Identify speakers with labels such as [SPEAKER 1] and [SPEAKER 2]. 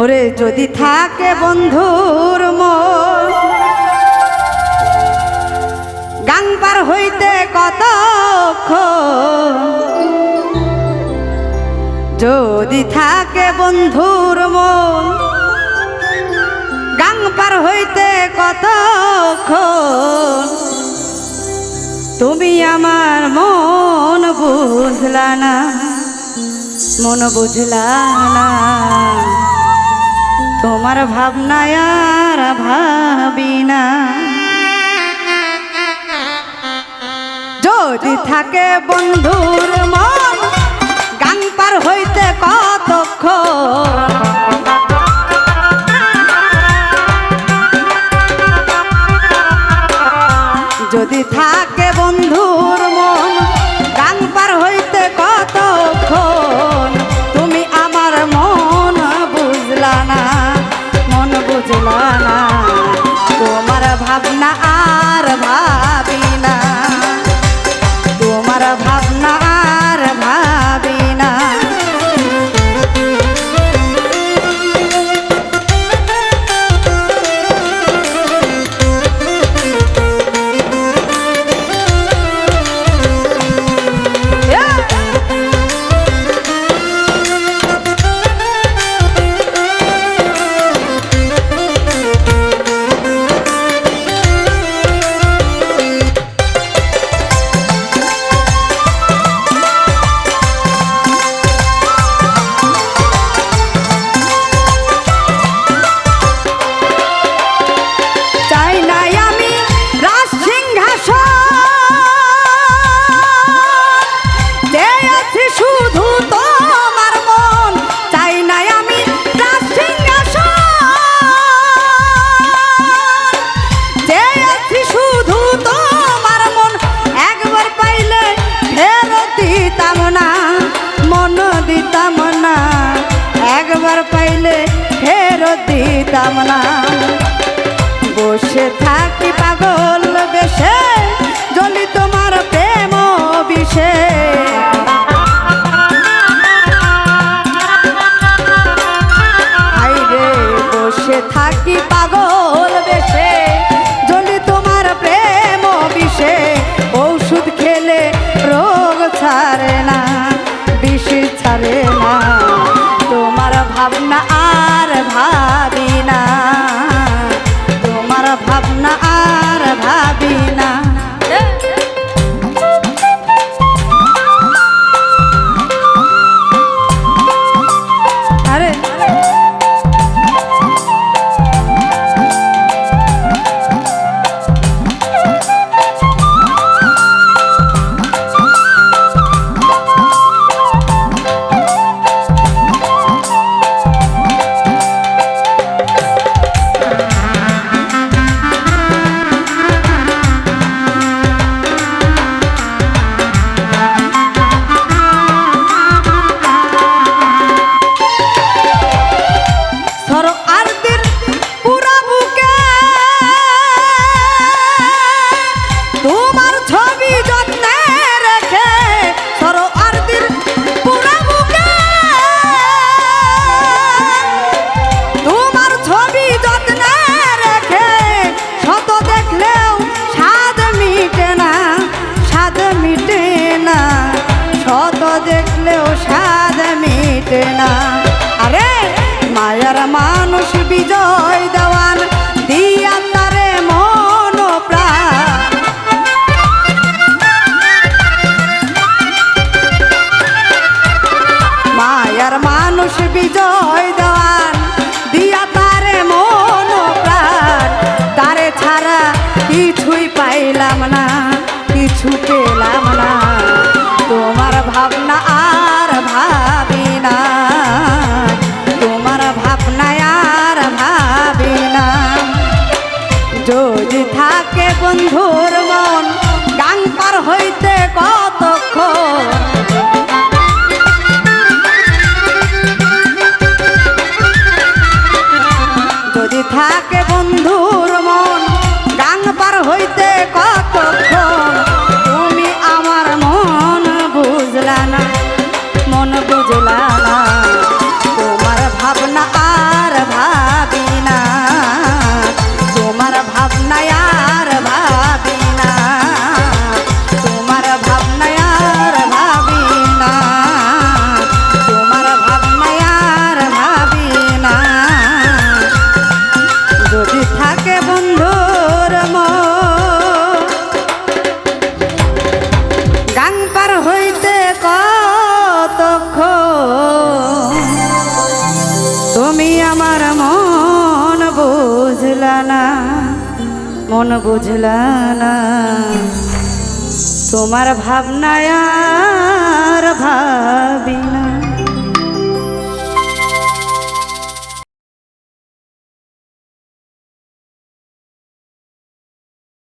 [SPEAKER 1] ওরে যদি থাকে বন্ধুর মন গাংপার হইতে কত যদি থাকে বন্ধুর মন গাংপার হইতে কত তুমি আমার মন বুঝলা না, মন বুঝলা না। ভাবনায় আর ভাবি না। যদি থাকে বন্ধুর মন, গান পার হইতে কতক্ষণ? যদি থাকে বন্ধুর মন দিতাম বসে থাকি পাগল বেশে জলি তোমার প্রেম বিষে হাইরে বসে থাকি পাগল বেশে জলি তোমার প্রেম বিষে ঔষধ খেলে রোগ ছাড়ে না, বিষ ছাড়ে না। তোমার ভাবনা মিটে না। আরে মায়ার মানুষ বিজয় দেওয়ান দিয়া মন মানুষ বিজয় দিয়া পাইলাম না যদি থাকে বন্ধুর মন গাং পার হইতে কতক্ষণ? থাকে বন্ধুর গাং পার হইতে কতক্ষ তুমি আমার মন বুঝলা না, মন বুঝলা না। তোমার ভাবনায়